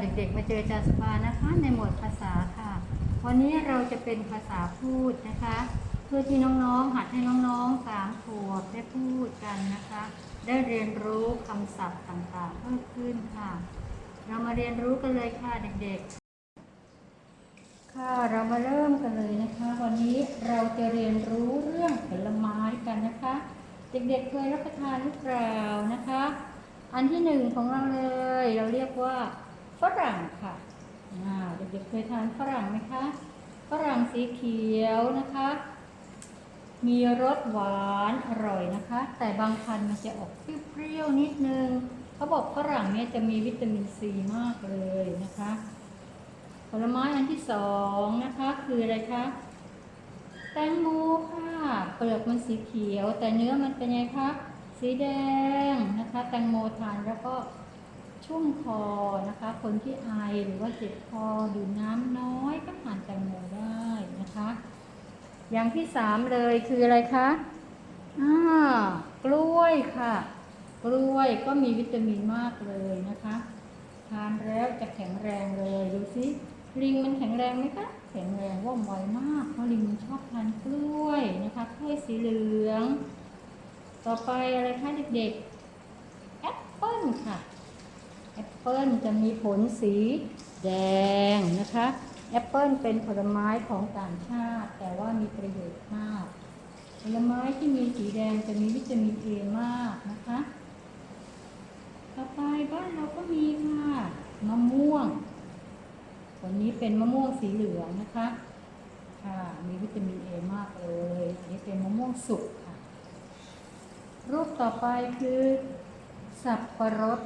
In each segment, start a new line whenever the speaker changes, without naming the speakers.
เด็กๆ มาเจออาจารย์สุภานะคะ ในหมวดภาษาค่ะ วันนี้เราจะเป็นภาษาพูดนะคะ เพื่อที่น้องๆ หัดให้น้องๆสามขวบได้พูดกันนะคะ ได้เรียนรู้คำศัพท์ต่างๆเพิ่มขึ้นค่ะ เรามาเรียนรู้กันเลยค่ะเด็กๆ ค่ะเรามาเริ่มกันเลยนะคะ วันนี้เราจะเรียนรู้เรื่องผลไม้กันนะคะ เด็กๆเคยรับประทานหรือเปล่านะคะอันที่หนึ่งของเราเลย เราเรียกว่า ฝรั่งค่ะเด็กๆเคยทานฝรั่งไหมคะ ฝรั่งสีเขียวนะคะ มีรสหวานอร่อยนะคะ แต่บางพันธุ์มันจะออกเปรี้ยวๆนิดนึง เขาบอกฝรั่งเนี่ยจะมีวิตามินซีมากเลยนะคะ ผลไม้อันที่สองนะคะคืออะไรคะ แตงโมค่ะ เปลือกมันสีเขียว แต่เนื้อมันเป็นไงคะ สีแดงนะคะ แตงโมทานแล้วก็ ชุ่มคอนะคะ คนที่ไอหรือว่าเจ็บคอดื่มน้ำน้อยก็ทานแตงโมได้นะคะ อย่างที่สามเลยคืออะไรคะอ่ากล้วยค่ะ กล้วยก็มีวิตามินมากเลยนะคะทานแล้วจะแข็งแรงเลยดูสิลิงมันแข็งแรงไหมคะแข็งแรงว่องไวมากเพราะลิงมันชอบทานกล้วยนะคะกล้วยสีเหลือง ต่อไปอะไรคะเด็กๆแอปเปิ้ลค่ะ ปเปิ้ลจะมีผลสีแดงนะคะแอปเปิ้ลเป็นผลไม้ของต่างชาติ แต่ว่ามีประโยชน์มาก ผลไม้ที่มีสีแดงจะมีวิตามินเอมากนะคะ ต่อไปบ้านเราก็มีค่ะมะม่วงวันนี้เป็นมะม่วงสีเหลืองนะคะ ค่ะ มีวิตามินเอมากเลยอันนี้เป็นมะม่วงสุกค่ะ รูปต่อไปคือ สับปะรด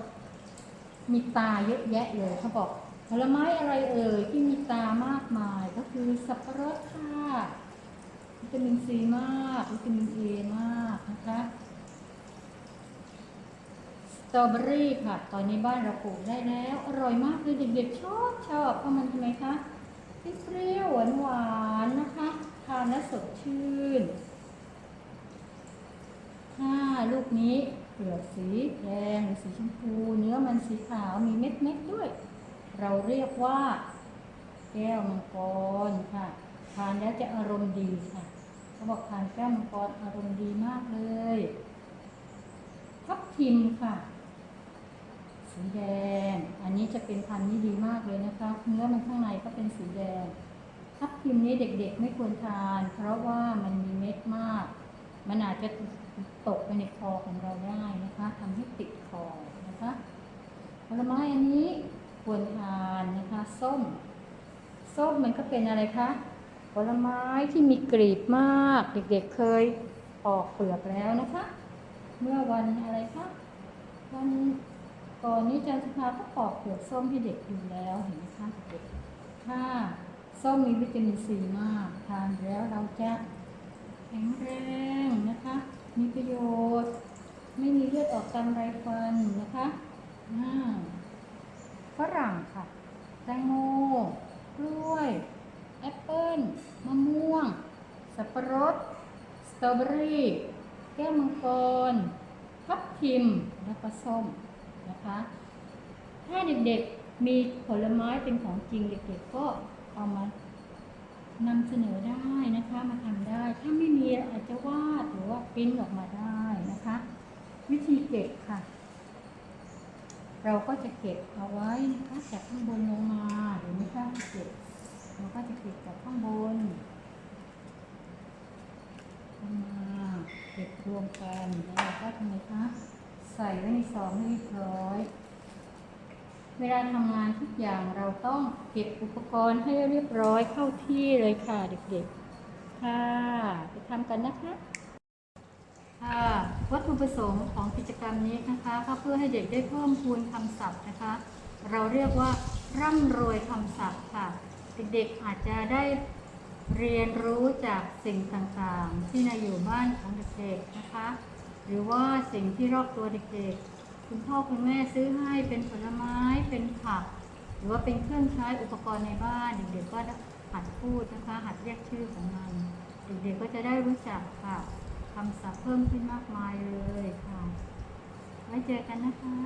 มีตาเยอะแยะเลยเขาบอกผลไม้อะไรเอ่ยที่มีตามากมายก็คือสับปะรดค่ะวิตามินซีมากวิตามินเอมากนะคะสตรอเบอรี่ค่ะ ตอนนี้บ้านเราปลูกได้แล้ว อร่อยมากเลยเด็กๆชอบชอบเพราะมันทำไมคะเปรี้ยวหวานหวานนะคะทานแล้วสดชื่นถ้าลูกนี้ เปลือกสีแดงหรือสีชมพู เนื้อมันสีขาวมีเม็ดเม็ดๆด้วย เราเรียกว่า แก้วมังกรค่ะ ทานแล้วจะอารมณ์ดีค่ะเขาบอกทานแก้วมังกรอารมณ์ดีมากเลยทับทิมค่ะสีแดง อันนี้จะเป็นพันธุ์ที่ดีมากเลยนะคะ เนื้อมันข้างในก็เป็นสีแดง ทับทิมนี้เด็กๆไม่ควรทาน เพราะว่ามันมีเม็ดมาก มันอาจจะ ตกไปในคอของเราได้นะคะทำให้ติดคอนะคะผลไม้อันนี้ควรทานนะคะ ส้ม ส้มมันก็เป็นอะไรคะผลไม้ที่มีกรีบมาก เด็กๆเคยปอกเปลือกแล้วนะคะ เมื่อวันอะไรคะวันก่อนนี้อาจารย์สุภาก็ปอกเปลือกส้มให้เด็กดูแล้วเห็นไหมคะเด็กถ้าส้มมีวิตามินซีมาก ทานแล้วเราจะแข็งแรงนะคะ มีประโยชน์ ไม่มีเลือดออกตามไรฟันนะคะฝรั่งค่ะ แตงโมกล้วย แอปเปิ้ล มะม่วง สับปะรด สตรอเบอรี่ แก้วมังกรทับทิม และก็ส้มนะคะ ถ้าเด็กๆ มีผลไม้เป็นของจริง เด็กๆ ก็เอามานำเสนอได้นะคะ มาทำได้ ถ้าไม่มีอาจจะวาดหรือว่า ปิ้นออกมาได้นะคะ วิธีเก็บค่ะ เราก็จะเก็บเอาไว้นะคะจากข้างบนลงมาเห็นไหมคะเก็บเราก็จะเก็บจากข้างบนลงมาเก็บรวมกันแล้วเราก็ทำไมคะใส่ไว้ในซองให้เรียบร้อย เวลาทำงานทุกอย่างเราต้องเก็บอุปกรณ์ให้เรียบร้อยเข้าที่เลยค่ะเด็กๆ ค่ะ ไปทำกันนะคะ ค่ะวัตถุประสงค์ของกิจกรรมนี้นะคะก็เพื่อให้เด็กได้เพิ่มพูนคำศัพท์นะคะ เราเรียกว่าร่ำรวยคำศัพท์ค่ะ เด็กๆอาจจะได้เรียนรู้จากสิ่งต่างๆ ที่ในอยู่บ้านของเด็กๆนะคะ หรือว่าสิ่งที่รอบตัวเด็กๆ คุณพ่อคุณแม่ซื้อให้เป็นผลไม้เป็นผัก หรือว่าเป็นเครื่องใช้อุปกรณ์ในบ้าน เด็กๆก็หัดพูดนะคะหัดเรียกชื่อของมัน เด็กๆก็จะได้รู้จักค่ะ คำศัพท์เพิ่มขึ้นมากมายเลยค่ะ ไว้เจอกันนะคะ